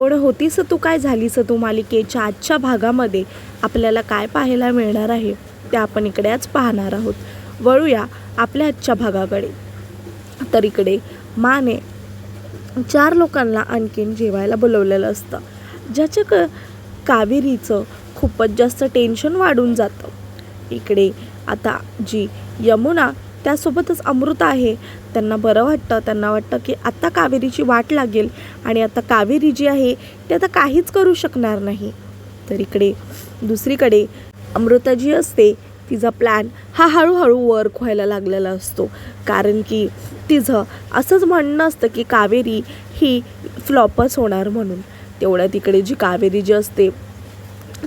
पण होतीस तू काय झालीस तू मालिकेच्या आजच्या भागामध्ये? आपल्याला काय पाहायला मिळणार आहे? ते आपण इकडे आज पाहणार आहोत. वळूया आपल्या आजच्या भागाकडे. तर इकडे माने चार लोकांना आणखीन जेवायला बोलवलेलं असतं. ज्याच्या क कावेरीचं खूपच जास्त टेन्शन वाढून जातं. इकडे आता जी यमुना त्यासोबतच अमृता आहे. त्यांना बरं वाटतं त्यांना वाटतं की आत्ता कावेरीची वाट लागेल आणि आता कावेरी जी आहे ती आता काहीच करू शकणार नाही. तर इकडे दुसरीकडे अमृता जी असते तिचा प्लॅन हा हळूहळू वर्क व्हायला लागलेला असतो. कारण की तिचं असंच म्हणणं असतं की कावेरी ही फ्लॉपच होणार म्हणून. तेवढ्या तिकडे जी कावेरी जी असते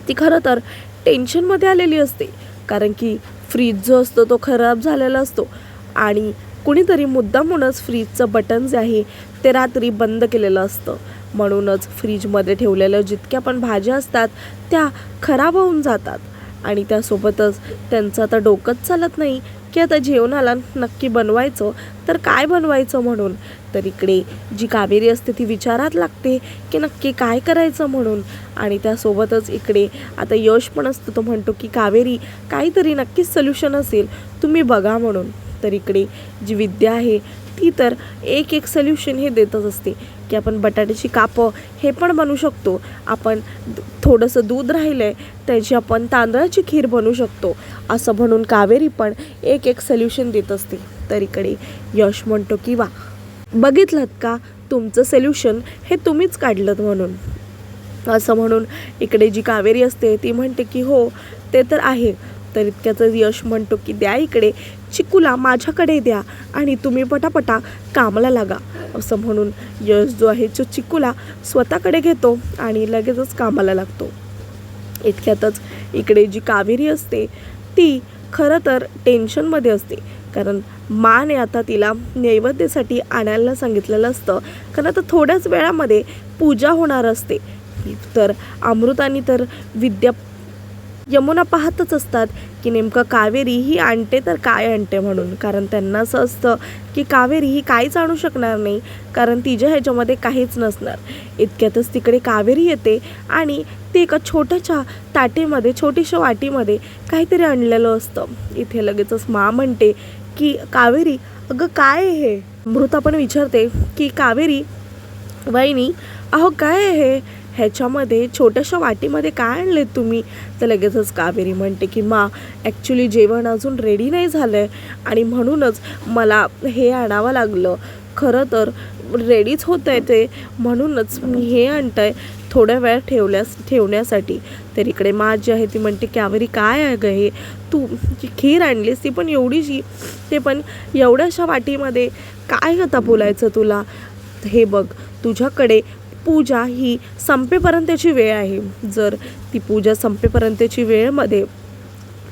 ती खरं तर टेन्शनमध्ये आलेली असते. कारण की फ्रीज जो असतो तो खराब झालेला असतो. आणि कुणीतरी मुद्दामूनच फ्रीजचं बटन जे आहे ते रात्री बंद केलेलं असतं. म्हणूनच फ्रीजमध्ये ठेवलेल्या जितक्या पण भाज्या असतात त्या खराब होऊन जातात. आणि त्यासोबतच त्यांचं आता डोकंच चालत नाही की आता जेवणाला नक्की बनवायचं तर काय बनवायचं म्हणून? तर इकडे जी कावेरी असते ती विचारात लागते की नक्की काय करायचं म्हणून? आणि त्यासोबतच इकडे आता यश पण असतो तो म्हणतो की कावेरी काहीतरी नक्कीच सोल्युशन असेल तुम्ही बघा म्हणून. तर इकडे जी विद्या आहे ती तर एक एक सोल्युशन हे देतच असते. की आपण बटाट्याची कापं हे पण बनवू शकतो. आपण थोडंसं दूध राहिलं आहे त्याची आपण तांदळाची खीर बनवू शकतो. असं म्हणून कावेरी पण एक एक सोल्युशन देत असते. तर इकडे यश म्हणतो की वा बघितलं का तुमचं सोल्युशन हे तुम्हीच काढलं म्हणून. असं म्हणून इकडे जी कावेरी असते ती म्हणते की हो ते तर आहे. तर इतक्याचं यश म्हणतो की द्या इकडे. चिकूला माझ्याकडे द्या. आणि तुम्ही पटापटा कामाला लागा. असं म्हणून यश जो आहे तो चिकूला स्वतःकडे घेतो आणि लगेचच कामाला लागतो. इतक्यातच इकडे जी कावेरी असते ती खरं तर टेन्शनमध्ये असते. कारण माने आता तिला नैवेद्यासाठी आणायला सांगितलेलं असतं. कारण आता थोड्याच वेळामध्ये पूजा होणार असते. तर अमृतानी तर विद्या यमुना पाहतच असतात की नेमकं कावेरी ही आणते तर काय आणते म्हणून. कारण त्यांना असं असतं की कावेरी ही काहीच आणू शकणार नाही कारण तिच्या ह्याच्यामध्ये काहीच नसणार. इतक्यातच तिकडे कावेरी येते आणि ती एका छोट्याशा ताटेमध्ये छोटीशा वाटीमध्ये काहीतरी आणलेलं असतं. इथे लगेचच मा म्हणते की कावेरी अगं काय आहे हे? मृत आपण विचारते की कावेरी वहिनी अहो काय आहे हे? ह्याच्यामध्ये छोट्याशा वाटीमध्ये काय आणले तुम्ही? तर लगेचच कावेरी म्हणते की मा ॲक्च्युली जेवण अजून रेडी नाही झालं आहे आणि म्हणूनच मला हे आणावं लागलं. खरं तर रेडीच होत आहे ते. म्हणूनच मी हे आणतं आहे थोड्या वेळ ठेवल्यास ठेवण्यासाठी. तर इकडे मा जी आहे ती म्हणते कावेरी काय आहे गं हे? तू जी खीर आणलीस ती पण एवढीशी. ते पण एवढ्याशा वाटीमध्ये. काय आता बोलायचं तुला? हे बघ तुझ्याकडे पूजा ही संपेपर्यंतची वेळ आहे. जर ती पूजा संपेपर्यंतची वेळेमध्ये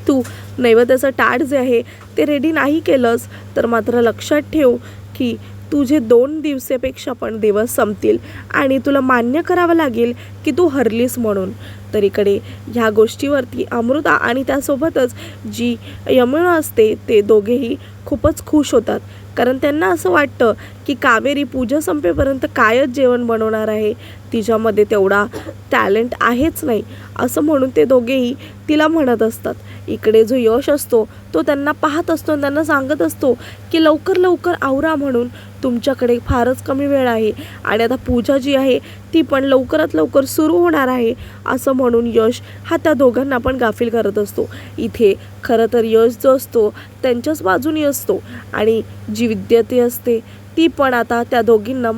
तू नैवेद्याचं टाळ जे आहे ते रेडी नाही केलंस तर मात्र लक्षात ठेव की तुझे दोन दिवसापेक्षा पण दिवस संपतील आणि तुला मान्य करावं लागेल की तू हरलीस म्हणून. तर इकडे ह्या गोष्टीवरती अमृता आणि त्यासोबतच जी यमुना असते ते दोघेही खूपच खुश होतात. कारण त्यांना असं वाटतं की कावेरी पूजा संपेपर्यंत कायच जेवण बनवणार आहे? तिच्यामध्ये तेवढा टॅलेंट आहेच नाही. असं म्हणून ते दोघेही तिला म्हणत असतात. इकडे जो यश असतो तो त्यांना पाहत असतो आणि त्यांना सांगत असतो की लवकर लवकर आवरा म्हणून तुमच्याकडे फारच कमी वेळ आहे. आणि आता पूजा जी आहे ती पण लवकरात लवकर सुरू होणार आहे असं म्हणून यश हा त्या दोघांना पण गाफील करत असतो. इथे खरं तर यश जो असतो त्यांच्याच बाजूनी असतो. आणि जी विद्यार्थी असते ती पण आता त्या दोघींना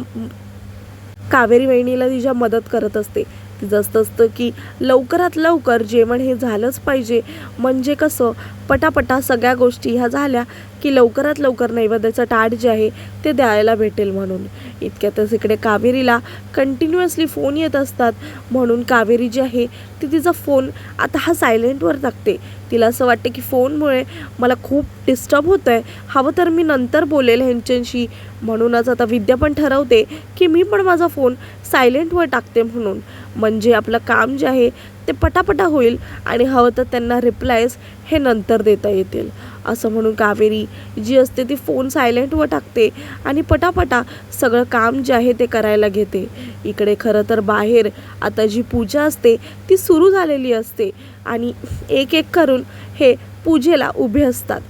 कावेरी वहिनीला तिच्या मदत करत असते. तिचं असतं असतं की लवकरात लवकर जेवण हे झालंच पाहिजे. म्हणजे कसं पटापटा सगळ्या गोष्टी ह्या झाल्या की लवकरात लवकर नैवेद्याचं ताट जे आहे ते द्यायला भेटेल म्हणून. इतक्यातच इकडे कावेरीला कंटिन्युअसली फोन येत असतात. म्हणून कावेरी जी आहे ती तिचा फोन आता हा सायलेंटवर टाकते. तिला असं वाटतं की फोनमुळे मला खूप डिस्टर्ब होतं आहे हवं तर मी नंतर बोलेल ह्यांच्याशी. म्हणूनच आता विद्या पण ठरवते की मी पण माझा फोन सायलेंटवर टाकते म्हणून. म्हणजे आपलं काम जे आहे ते पटापटा होईल आणि हवं तर त्यांना रिप्लायज हे नंतर देता येतील. असं म्हणून कावेरी जी असते ती फोन सायलेंटवर टाकते आणि पटापटा सगळं काम जे आहे ते करायला घेते. इकडे खरं तर बाहेर आता जी पूजा असते ती सुरू झालेली असते आणि एक एक करून हे पूजेला उभे असतात.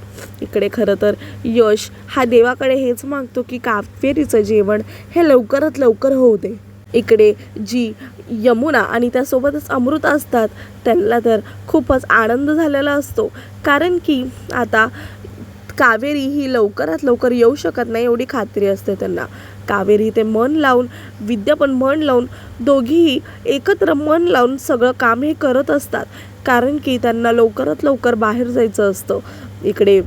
इकडे खरं तर यश हा देवाकडे हेच मागतो की कावेरीचं जेवण हे लवकरात लवकर होऊ दे. इकडे जी यमुना आणि त्यासोबतच अमृता असतात त्यांना तर खूपच आनंद झालेला असतो. कारण की आता कावेरी ही लवकरात लवकर येऊ शकत नाही एवढी खात्री असते त्यांना. कावेरी ते मन लावून विद्या पण मन लावून दोघीही एकत्र मन लावून सगळं काम हे करत असतात. कारण की त्यांना लवकरात लवकर बाहेर जायचं असतं. इकडे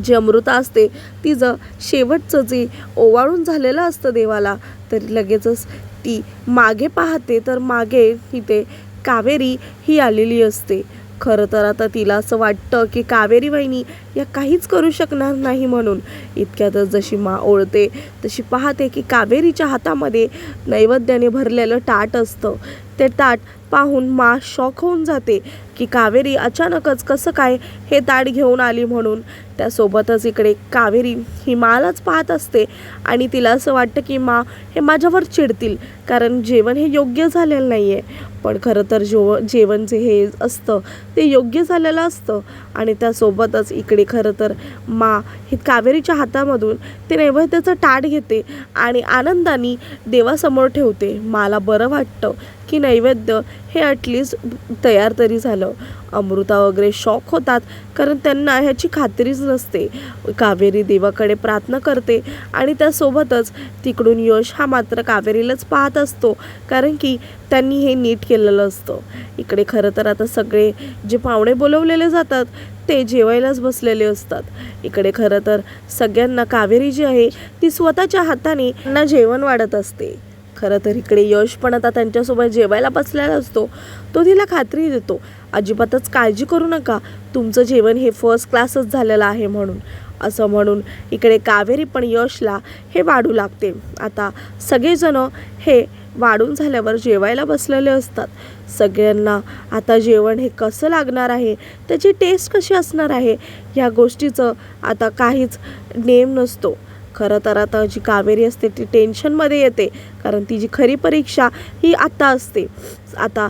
जी अमृता असते तिचं शेवटचं जे ओवाळून झालेलं असतं देवाला तरी लगेचच ती मागे पाहते तर मागे इथे कावेरी ही आलेली असते. खरं तर आता तिला असं वाटतं की कावेरी वहिनी या काहीच करू शकणार नाही म्हणून. इतक्यातच जशी मा ओळते तशी पाहते की कावेरीच्या हातामध्ये नैवेद्याने भरलेलं ताट असतं. ते ताट पाहून मा शॉक होऊन जाते की कावेरी अचानकच कसं काय हे ताट घेऊन आली म्हणून. त्यासोबतच इकडे कावेरी ही मालाच पाहत असते आणि तिला असं वाटतं की मा हे माझ्यावर चिडतील कारण जेवण हे योग्य झालेलं नाही आहे पण खरं तर जेव जेवण जे हे असतं ते योग्य झालेलं असतं. आणि त्यासोबतच इकडे खरं तर मा ही कावेरीच्या हातामधून ते नैवेद्याचं ताट घेते आणि आनंदाने देवासमोर ठेवते. मला बरं वाटतं की नैवेद्य हे ॲटलिस्ट तयार तरी झालं. अमृता वगैरे शॉक होतात कारण त्यांना ह्याची खात्रीच नसते. कावेरी देवाकडे प्रार्थना करते आणि त्यासोबतच तिकडून यश हा मात्र कावेरीलाच पाहत असतो कारण की त्यांनी हे नीट केलेलं असतं. इकडे खरं तर आता सगळे जे पाहुणे बोलवलेले जातात ते जेवायलाच बसलेले असतात. इकडे खरं तर सगळ्यांना कावेरी जी आहे ती स्वतःच्या हाताने त्यांना जेवण वाढत असते. खरं तर इकडे यश पण आता त्यांच्यासोबत जेवायला बसलेला असतो तो तिला खात्री देतो. अजिबातच काळजी करू नका. तुमचं जेवण हे फर्स्ट क्लासच झालेलं आहे म्हणून. असं म्हणून इकडे कावेरी पण यशला हे वाढू लागते. आता सगळेजणं हे वाढून झाल्यावर जेवायला बसलेले असतात. सगळ्यांना आता जेवण हे कसं लागणार आहे? त्याची टेस्ट कशी असणार आहे? ह्या गोष्टीचं आता काहीच नेम नसतो. खरं तर आता जी कावेरी असते ती टेन्शनमध्ये येते. कारण ती जी खरी परीक्षा ही आत्ता असते. आता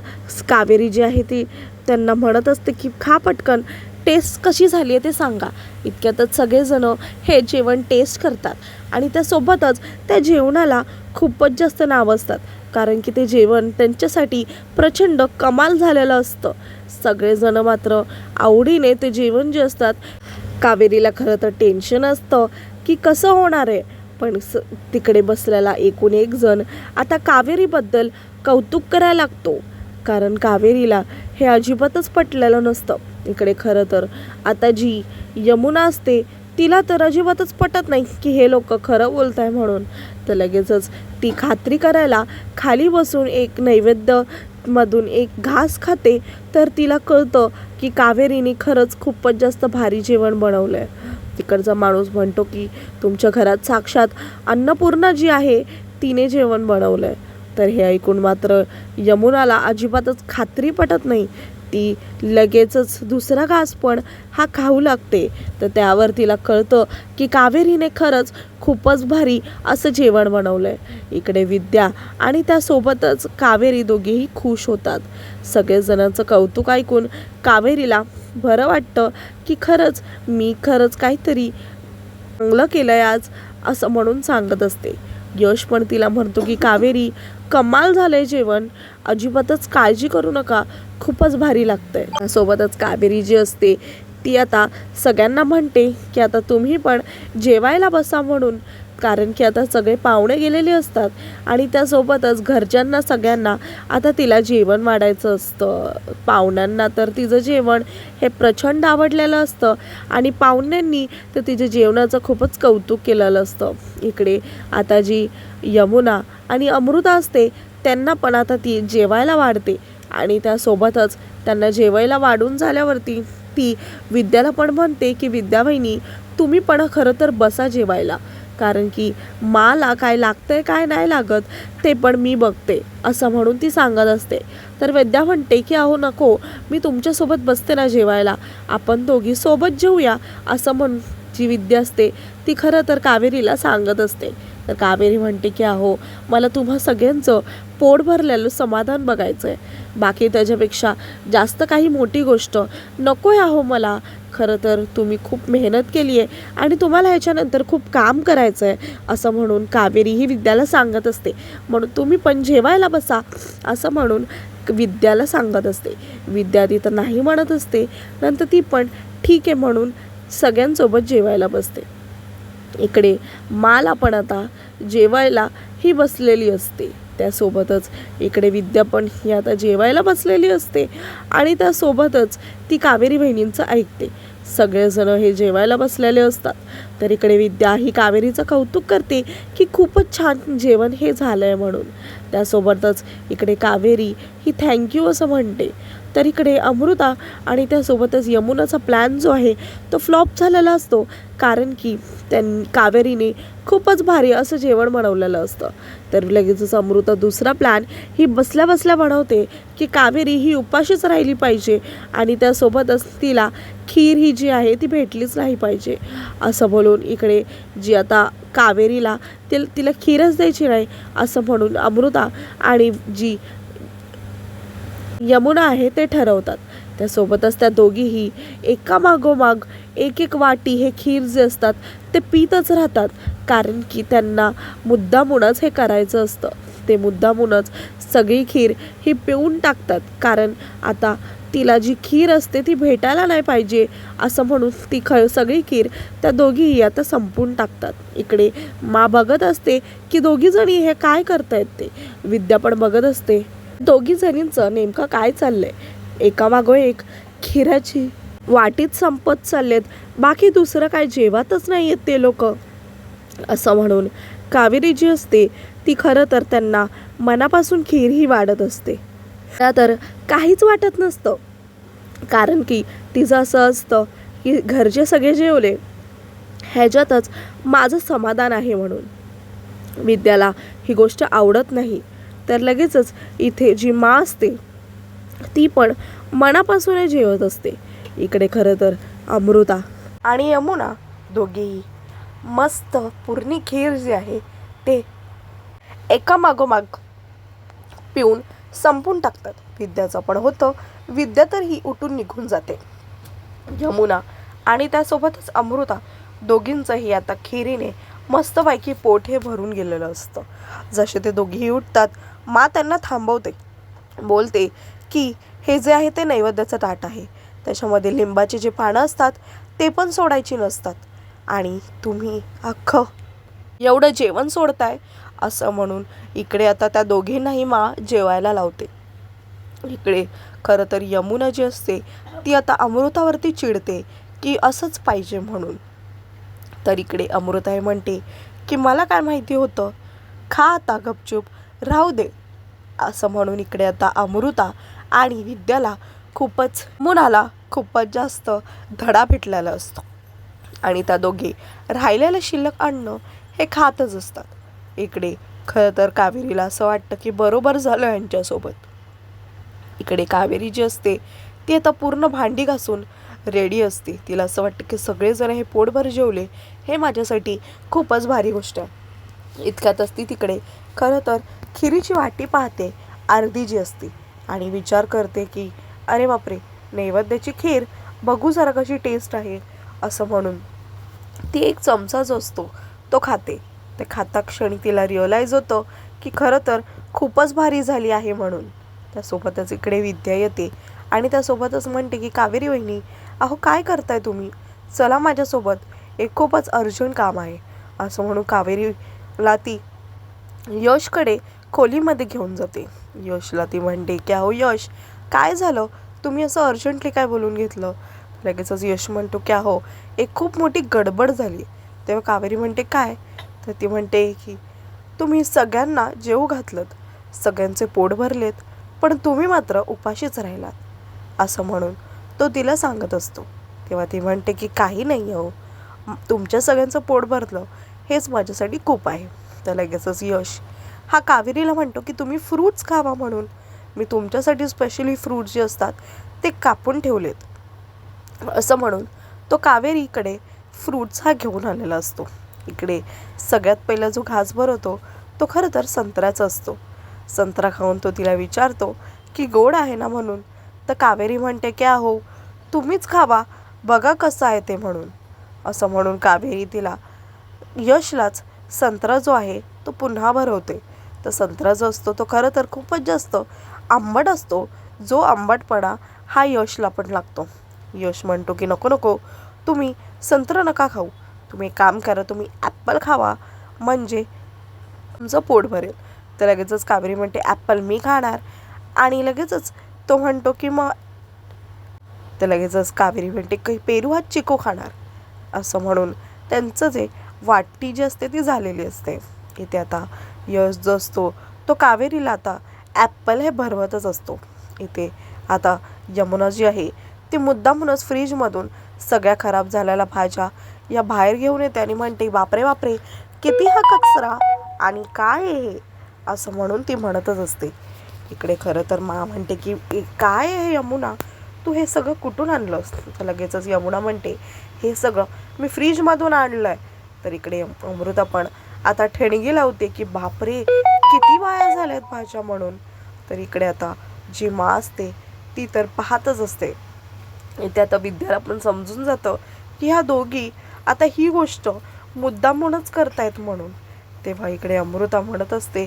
कावेरी जी आहे ती त्यांना म्हणत असते की खा पटकन. टेस्ट कशी झाली आहे ते सांगा. इतक्यातच सगळेजणं हे जेवण टेस्ट करतात आणि त्यासोबतच त्या जेवणाला खूपच जास्त नाव असतात कारण की ते जेवण त्यांच्यासाठी प्रचंड कमाल झालेलं असतं. सगळेजणं मात्र आवडीने ते जेवण जे असतात कावेरीला खरं तर टेन्शन असतं की कसं होणार आहे. पण स तिकडे बसलेला एकूण एक जण आता कावेरीबद्दल कौतुक करायला लागतो. कारण कावेरीला हे अजिबातच पटलेलं नसतं. इकडे खरं तर आता जी यमुना असते तिला तर अजिबातच पटत नाही की हे लोक खरं बोलत आहे म्हणून. तर लगेचच ती खात्री करायला खाली बसून एक नैवेद्य मधून एक घास खाते तर तिला कळतं की कावेरीने खरंच खूपच जास्त भारी जेवण बनवलं आहे तिकडचा माणूस म्हणतो की तुमच्या घरात साक्षात अन्नपूर्णा जी आहे तिने जेवण बनवलं आहे तर हे ऐकून मात्र यमुनाला अजिबातच खात्री पटत नाही. ती लगेचच दुसरा घास पण हा खाऊ लागते. तर त्यावर तिला कळतं की कावेरीने खरंच खूपच भारी असं जेवण बनवलं आहे इकडे विद्या आणि त्यासोबतच कावेरी दोघेही खुश होतात. सगळेजणांचं कौतुक ऐकून कावेरीला बरं वाटतं की खरंच मी खरंच काहीतरी चांगलं केलं आहे आज असं म्हणून सांगत असते. यश पण तिला म्हणतो की कावेरी कमाल झालंय जेवण. अजिबातच काळजी करू नका. खूपच भारी लागतंय. सोबतच कावेरी जी असते ती आता सगळ्यांना म्हणते की आता तुम्ही पण जेवायला बसा म्हणून. कारण की आता सगळे पाहुणे गेलेले असतात आणि त्यासोबतच घरच्यांना सगळ्यांना आता तिला जेवण वाढायचं असतं. पाहुण्यांना तर तिचं जेवण हे प्रचंड आवडलेलं असतं आणि पाहुण्यांनी तर तिच्या जेवणाचं खूपच कौतुक केलेलं असतं. इकडे आता जी यमुना आणि अमृता असते त्यांना पण आता ती जेवायला वाढते आणि त्यासोबतच त्यांना जेवायला वाढून झाल्यावरती ती विद्याला पण म्हणते की विद्या बहिणी तुम्ही पण खरं तर बसा जेवायला. कारण की मला काय लागतंय काय नाही लागत ते पण मी बघते असं म्हणून ती सांगत असते. तर वैद्या म्हणते की अहो नको मी तुमच्यासोबत बसते ना जेवायला आपण दोघी सोबत जेऊया असं म्हण जी विद्या असते ती खरं तर कावेरीला सांगत असते. तर कावेरी म्हणते की अहो मला तुम्हा सगळ्यांचं पोट भरलेलं समाधान बघायचं आहे बाकी त्याच्यापेक्षा जास्त काही मोठी गोष्ट नको आहे अहो मला खरं तर तुम्ही खूप मेहनत केली आहे आणि तुम्हाला ह्याच्यानंतर खूप काम करायचं आहे असं म्हणून कावेरी ही विद्याला सांगत असते. म्हणून तुम्ही पण जेवायला बसा असं म्हणून विद्याला सांगत असते. विद्या ती तर नाही म्हणत असते नंतर ती पण ठीक आहे म्हणून सगळ्यांसोबत जेवायला बसते. इकडे माला पण आता जेवायला ही बसलेली असते. त्यासोबतच इकडे विद्या पण ही आता जेवायला बसलेली असते आणि त्यासोबतच ती कावेरी बहिणींचं ऐकते. सगळेजण हे जेवायला बसलेले असतात. तर इकडे विद्या ही कावेरीचं कौतुक करते की खूपच छान जेवण हे झालं आहे म्हणून. त्यासोबतच इकडे कावेरी ही थँक्यू असं म्हणते. तर इकडे अमृता आणि त्यासोबतच यमुनाचा प्लॅन जो आहे तो फ्लॉप झालेला असतो. कारण की त्यां कावेरीने खूपच भारी असं जेवण बनवलेलं असतं. तर लगेचच अमृता दुसरा प्लॅन ही बसल्या बसल्या बनवते की कावेरी ही उपाशीच राहिली पाहिजे आणि त्यासोबतच तिला खीर ही जी आहे ती भेटलीच नाही पाहिजे. असं बोलून इकडे जी आता कावेरीला तिल तिला खीरच द्यायची नाही असं म्हणून अमृता आणि जी यमुना आहे ते ठरवतात. त्यासोबतच त्या दोघीही एका मागोमाग एक एक वाटी हे खीर जे असतात ते पितच राहतात. कारण की त्यांना मुद्दामूनच हे करायचं असतं. ते मुद्दामूनच सगळी खीर ही पिऊन टाकतात. कारण आता तिला जी खीर असते ती भेटायला नाही पाहिजे असं म्हणून ती ख सगळी खीर त्या दोघीही आता संपून टाकतात. इकडे मा बघत असते की दोघीजणी हे काय करतायत ते. विद्या पण बघत असते. दोघी जणींचं नेमकं काय चाललंय? एकामागो एक खिराची वाटीत संपत चाललेत. बाकी दुसरं काय? जेवतच नाही आहेत ते लोक. असं म्हणून कावेरी जी असते ती खरं तर त्यांना मनापासून खीर ही वाढत असते. तर काहीच वाटत नसतं. कारण की तिचं असं असतं की घरचे सगळे जेवले. ह्याच्यातच माझं समाधान आहे म्हणून. विद्याला ही गोष्ट आवडत नाही. तर लगेचच इथे जी मा असते ती पण मनापासून जेवत असते. इकडे खरं तर अमृता आणि यमुना दोघेही मस्त पूर्णी खीर जी आहे ते एका मागोमाग पिऊन संपून टाकतात. विद्याचं पण होतं विद्या तर ही उठून निघून जाते. यमुना आणि त्यासोबतच अमृता दोघींचंही आता खिरीने मस्तपैकी पोट हे भरून गेलेलं असतं. जसे ते दोघीही उठतात मा त्यांना थांबवते. बोलते की हे जे आहे ते नैवेद्याचं ताट आहे. त्याच्यामध्ये लिंबाचे जे पानं असतात ते पण सोडायची नसतात. आणि तुम्ही अख्खं एवढं जेवण सोडताय असं म्हणून इकडे आता त्या दोघींनाही मा जेवायला लावते. इकडे खरं तर यमुना जी असते ती आता अमृतावरती चिडते की असंच पाहिजे म्हणून. तर इकडे अमृताई म्हणते की मला काय माहिती होतं? खा आता गपचूप. राहू दे. असं म्हणून इकडे आता अमृता आणि विद्याला खूपच मुनाला खूपच जास्त धडा भेटलेला असतो. आणि त्या दोघे राहिलेलं शिल्लक आणणं हे खातच असतात. इकडे खरं तर कावेरीला असं वाटतं की बरोबर झालं यांच्यासोबत. इकडे कावेरी जी असते ती आता पूर्ण भांडी घासून रेडी असते. तिला असं वाटतं की सगळेजण हे पोटभर जेवले हे माझ्यासाठी खूपच भारी गोष्ट आहे. इतक्यातच ती तिकडे खरं तर खिरीची वाटी पाहते अर्धी जी असते. आणि विचार करते की अरे बापरे नैवेद्याची खीर बघू जरा कशी टेस्ट आहे असं म्हणून. ती एक चमचा जो असतो तो खाते. ते खाता क्षणी तिला रिअलाईज होतं की खरं तर खूपच भारी झाली आहे म्हणून. त्यासोबतच इकडे विद्या येते आणि त्यासोबतच म्हणते की कावेरी वहिनी अहो काय करताय तुम्ही? चला माझ्यासोबत एक खूपच अर्जंट काम आहे. असं म्हणून कावेरीला ती यशकडे खोलीमध्ये घेऊन जाते. यशला ती म्हणते की अहो यश? काय झालं? तुम्ही असं अर्जंटली काय बोलून घेतलं? लगेचच यश म्हणतो की अहो एक खूप मोठी गडबड झाली. तेव्हा कावेरी म्हणते काय? तर ती म्हणते की तुम्ही सगळ्यांना जेवू घातलं सगळ्यांचे पोट भरलेत. पण तुम्ही मात्र उपाशीच राहिलात. असं म्हणून तो तिला सांगत असतो. तेव्हा ती म्हणते की काही नाही अहो. तुमच्या सगळ्यांचं पोट भरलं. हेच माझ्यासाठी खूप आहे. तर लगेचच यश हा कावेरीला म्हणतो की तुम्ही फ्रूट्स खावा म्हणून. मी तुमच्यासाठी स्पेशली फ्रूट्स जे असतात ते कापून ठेवलेत. असं म्हणून तो कावेरीकडे फ्रूट्स हा घेऊन आलेला असतो. इकडे सगळ्यात पहिला जो घास भरवतो तो खरं तर संत्र्याचा असतो. संत्रा खाऊन तो तिला विचारतो की गोड आहे ना म्हणून? तर कावेरी म्हणते की अहो तुम्हीच खावा बघा कसं आहे ते म्हणून. असं म्हणून कावेरी तिला यशलाच संत्रा जो आहे तो पुन्हा भरवते. तर संत्रा जो असतो तो खरं तर खूपच जास्त आंबट असतो. जो आंबटपणा हा यशला पण लागतो. यश म्हणतो की नको नको तुम्ही संत्र नका खाऊ. तुम्ही एक काम करा तुम्ही ॲप्पल खावा. म्हणजे तुमचं पोट भरेल. तर लगेचच कावेरी म्हणते ॲप्पल मी खाणार. आणि लगेचच तो म्हणतो की मग तर लगेचच कावेरी म्हणते काही पेरू हा चिको खाणार. असं म्हणून त्यांचं जे वाटी जी असते ती झालेली असते. इथे आता यश जो असतो तो कावेरीला आता ॲप्पल हे भरवतच असतो. इथे आता यमुना जी आहे ती मुद्दामूनच फ्रीजमधून सगळ्या खराब झालेल्या भाज्या या बाहेर घेऊन येते आणि म्हणते बापरे बापरे किती हा कचरा आणि काय आहे हे? असं म्हणून ती म्हणतच असते. इकडे खरं तर मा म्हणते की काय आहे यमुना? तू हे सगळं कुठून आणलंस तर लगेचच यमुना म्हणते हे सगळं मी फ्रीजमधून आणलं आहे तर इकडे अमृता पण आता ठेणगी लावते की बापरे किती वाया झाल्यात भाज्या म्हणून. तर इकडे आता जी मा असते ती तर पाहतच असते. इथे आता विद्याला पण समजून जातं की ह्या दोघी आता ही गोष्ट मुद्दामूनच करतायत म्हणून. तेव्हा इकडे अमृता म्हणत असते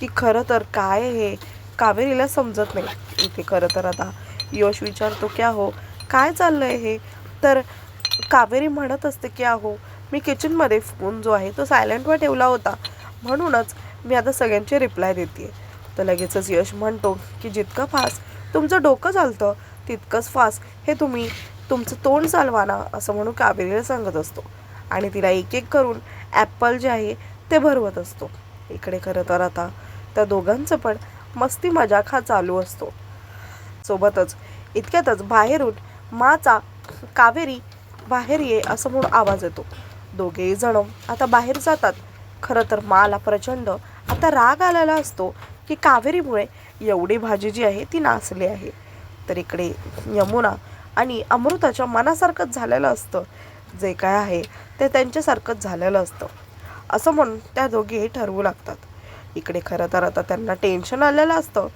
की खरं तर काय हे कावेरीला समजत नाही. इथे खरं तर आता यश विचारतो की अहो काय चाललंय हे? तर कावेरी म्हणत असते की अहो मी किचनमध्ये फोन जो आहे तो सायलेंटवर ठेवला होता. म्हणूनच मी आता सगळ्यांचे रिप्लाय देते तर लगेचच यश म्हणतो की जितकं फास्ट तुमचं डोकं चालतं तितकंच फास्ट हे तुम्ही तुमचं तोंड चालवा ना असं म्हणून कावेरीला सांगत असतो. आणि तिला एक एक करून ॲप्पल जे आहे ते भरवत असतो. इकडे खरं तर आता त्या दोघांचं पण मस्ती मजाक हा चालू असतो. सोबतच इतक्यातच बाहेरून माचा कावेरी बाहेर ये असं म्हणून आवाज येतो. दोघेही जण आता बाहेर जातात. खरं तर माला प्रचंड आता राग आलेला असतो की कावेरीमुळे एवढी भाजी जी आहे ती नासली आहे. तर इकडे यमुना आणि अमृताच्या मनासारखंच झालेलं असतं. जे काय आहे ते त्यांच्यासारखंच झालेलं असतं. असं म्हणून त्या दोघेही ठरवू लागतात. इकडे खरं तर आता त्यांना टेन्शन आलेलं असतं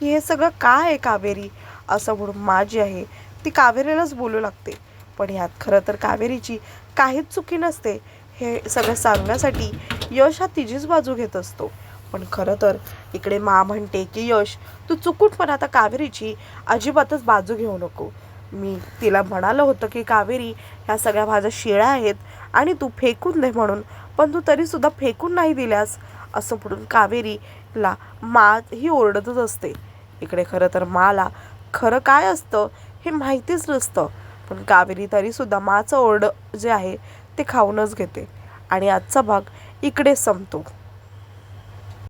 की हे सगळं काय आहे कावेरी? असं म्हणून मा जी आहे ती कावेरीलाच बोलू लागते. पण ह्यात खरं तर कावेरीची काहीच चुकी नसते हे सगळं सांगण्यासाठी यश हा तिचीच बाजू घेत असतो. पण खरं तर इकडे मा म्हणते की यश तू चुकून पण आता कावेरीची अजिबातच बाजू घेऊ नको. मी तिला म्हणालं होतं की कावेरी ह्या सगळ्या भाज्या शिळ्या आहेत आणि तू फेकून दे म्हणून पण तू तरीसुद्धा फेकून नाही दिल्यास. असं म्हणून कावेरीला मा ही ओरडतच असते. इकडे खरं तर माला खरं काय असतं हे माहितीच नसतं. पण कावेरी तरीसुद्धा माचं ओरड जे आहे ते खाऊनच घेते. आणि आजचा भाग इकडे संपतो.